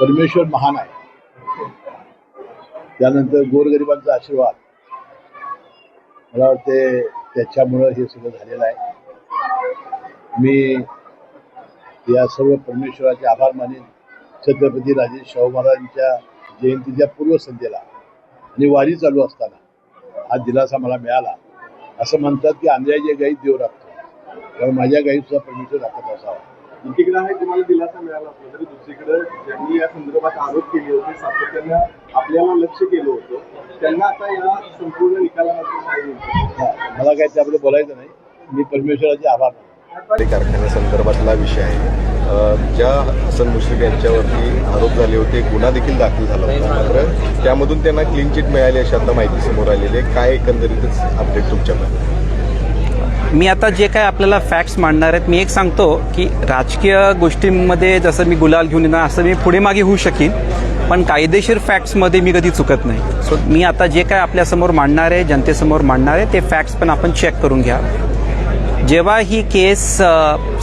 परमेश्वर महान आहे. त्यानंतर गोरगरिबांचा आशीर्वाद. मला वाटते त्याच्यामुळं हे सगळं झालेलं आहे. मी या सर्व परमेश्वराचे आभार मानेन. छत्रपती राजे शाहू महाराजांच्या जयंतीच्या पूर्वसंध्येला. आणि वारी चालू असताना हा दिलासा मला मिळाला. असं म्हणतात की आंध्राच्या गाई देव राखतो कारण माझ्या गाई सुद्धा परमेश्वर राखत असावा एकीकडे आहे तुम्हाला दिलासा मिळाला असला तरी दुसरीकडे ज्यांनी या संदर्भात आरोप केले होते सातत्यानं आपल्याला लक्ष केलं होतं त्यांना आता या संपूर्ण निकालामध्ये मला काय त्याबद्दल बोलायचं नाही. मी परमेश्वराचे आभार कारखान्यासंदर्भातला विषय आहे. ज्या हसन मुश्रीफ यांच्यावरती आरोप झाले होते गुन्हा देखील दाखल झाला होता. मात्र त्यामधून त्यांना क्लीन चिट मिळाली अशी आता माहिती समोर आलेली आहे. काय एकंदरीतच अपडेट तुमच्याकडे? मी आता जे काय आपल्याला फॅक्ट्स मांडणार आहेत मी एक सांगतो की राजकीय गोष्टींमध्ये जसं मी गुलाल घेऊन येणार असं मी पुढे मागे होऊ शकेन. पण कायदेशीर फॅक्ट्समध्ये मी कधी चुकत नाही. सो मी आता जे काय आपल्यासमोर मांडणार आहे जनतेसमोर मांडणार आहे ते फॅक्ट्स पण आपण चेक करून घ्या. जेव्हा ही केस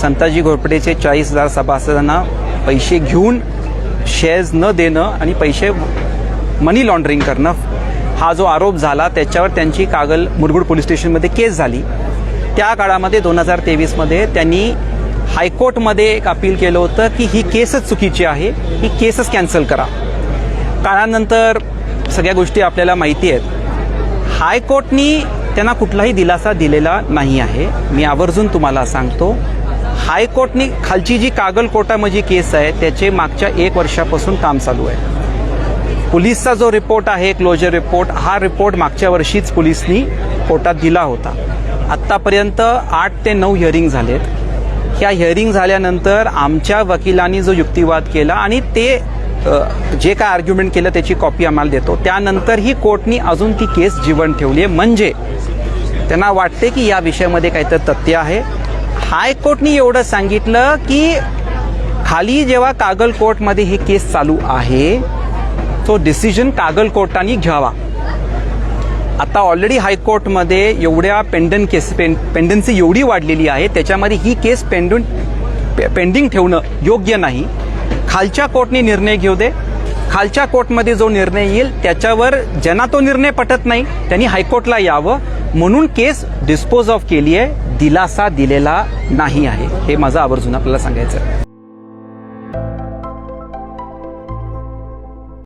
संताजी घोरपडेचे चाळीस हजार सभासदांना पैसे घेऊन शेअर्स न देणं आणि पैसे मनी लॉन्ड्रिंग करणं हा जो आरोप झाला त्याच्यावर त्यांची कागल मुरगुड पोलीस स्टेशनमध्ये केस झाली. त्या काळामध्ये दोन हजार तेवीसमध्ये त्यांनी हायकोर्टमध्ये एक अपील केलं होतं की ही केसच चुकीची आहे ही केसच कॅन्सल करा. काळानंतर सगळ्या गोष्टी आपल्याला माहिती आहेत. हायकोर्टनी त्यांना कुठलाही दिलासा दिलेला नाही आहे. मी आवर्जून तुम्हाला सांगतो हायकोर्टनी खालची जी कागल कोर्टामध्ये केस आहे त्याचे मागच्या एक वर्षापासून काम चालू आहे. पोलिसचा जो रिपोर्ट आहे क्लोजर रिपोर्ट हा रिपोर्ट मागच्या वर्षीच पोलिसनी कोर्टात दिला होता. आत्तापर्यंत आठ ते नऊ हिअरिंग झालेत. ह्या हिअरिंग झाल्यानंतर आमच्या वकिलांनी जो युक्तिवाद केला आणि ते जे काय आर्ग्युमेंट केलं त्याची कॉपी आम्हाला देतो. त्यानंतर ही कोर्टनी अजून ती केस जीवन ठेवली आहे. म्हणजे त्यांना वाटते की या विषयामध्ये काहीतरी तथ्य आहे. हायकोर्टनी एवढं सांगितलं की खाली जेव्हा कागल कोर्टमध्ये ही केस चालू आहे तो डिसिजन कागल कोर्टाने घ्यावा. आता ऑलरेडी हायकोर्टमध्ये एवढ्या पेंडन केस पें पेंडन्सी एवढी वाढलेली आहे त्याच्यामध्ये ही केस पेंडून पे- पेंडिंग ठेवणं योग्य नाही. खालच्या कोर्टने निर्णय घेऊ दे. खालच्या कोर्टमध्ये जो निर्णय येईल त्याच्यावर ज्यांना तो निर्णय पटत नाही त्यांनी हायकोर्टला यावं. म्हणून केस डिस्पोज ऑफ केली आहे दिलासा दिलेला नाही आहे. हे माझं आवर्जून आपल्याला सांगायचं